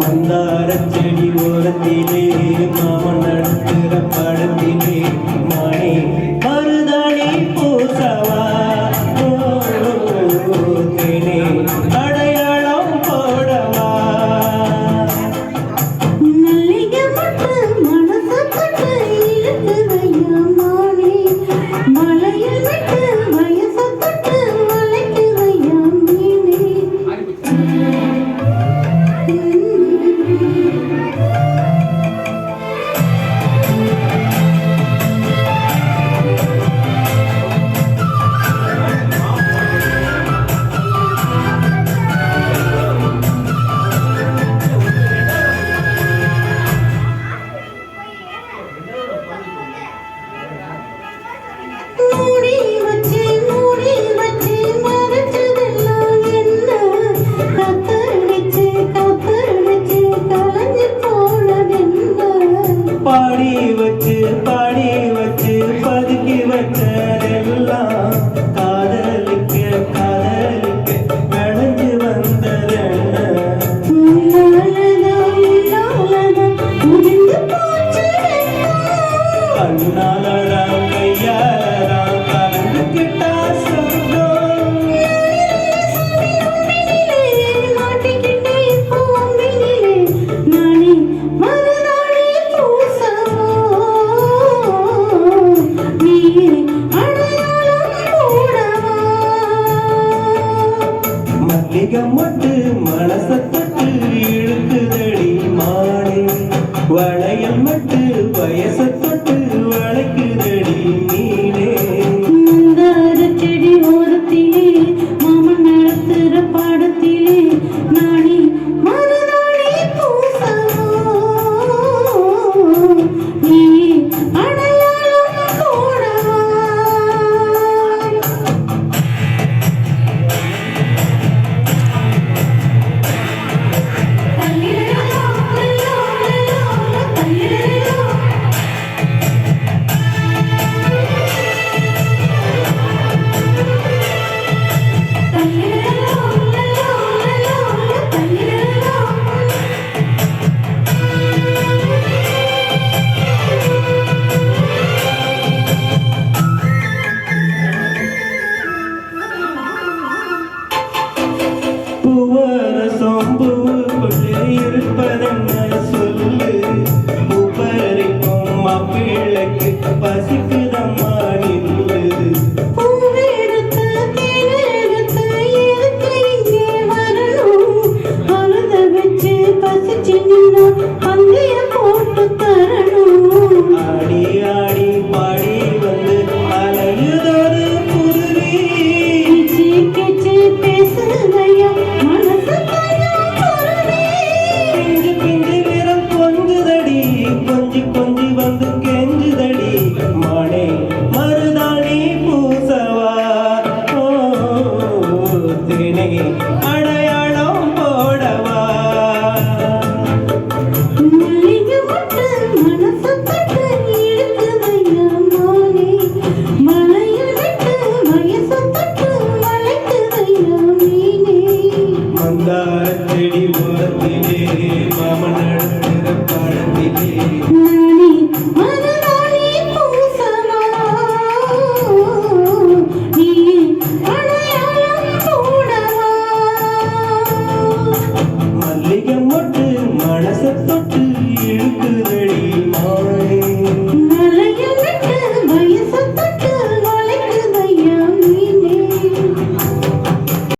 മന്ദാരത്തിൽ பாடி வச்சு பாடி வச்சு பதுக்கி வச்சதெல்லாம் காதலுக்கு காதலுக்கு நடந்து நிகமட்டு மனசத்தட்டு இழுக்குதடி மாடே வளையல் மட்டு வயசு